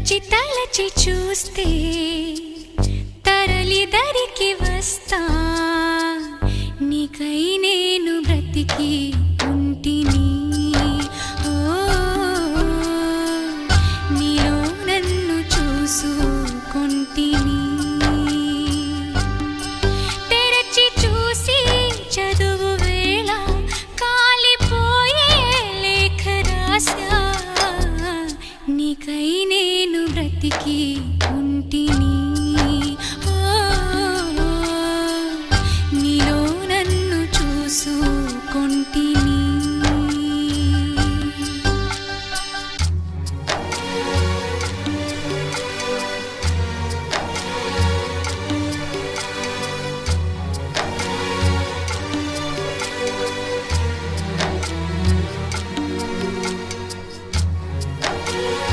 తలచి తలచి చూస్తే తరలి దరికి వస్తా. నీకై నేను బ్రతికి ఉంటిని. ఓ నీలో నన్ను చూసుకుంటిని. తెరచి చూసి బ్రతికి ఉంటిని. నీలో నన్ను చూసుకుంటిని.